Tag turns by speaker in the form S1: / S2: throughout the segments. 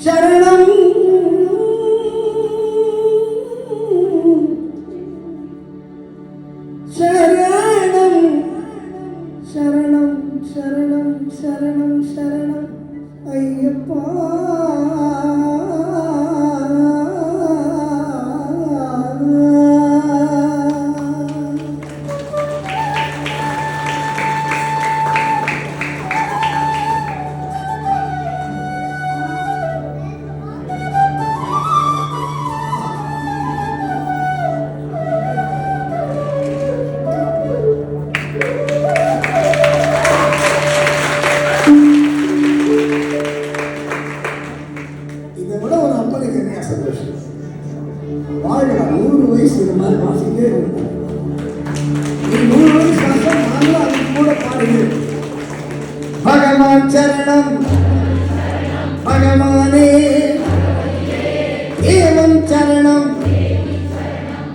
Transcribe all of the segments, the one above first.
S1: ശരണം ശരണം ശരണം ശരണം ശരണം ശരണം അയ്യപ്പ ശരണം ഭഗവാനേ ദേവം ശരണം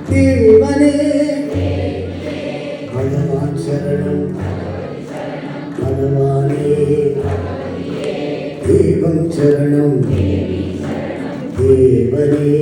S1: ദേവനേ ഭഗവാൻ ശരണം ഭഗവാനേ ദേവം ശരണം ദേവനേ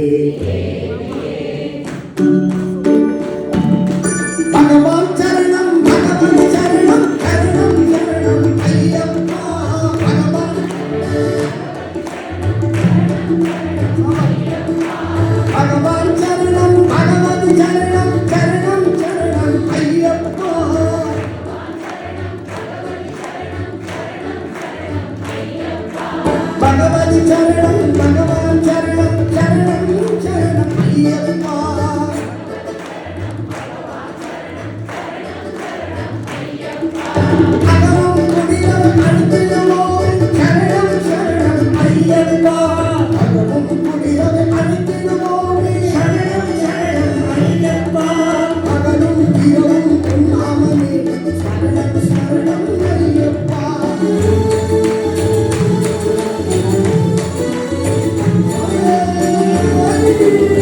S1: thank you.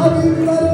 S1: I'll be right back.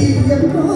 S1: Dẫn.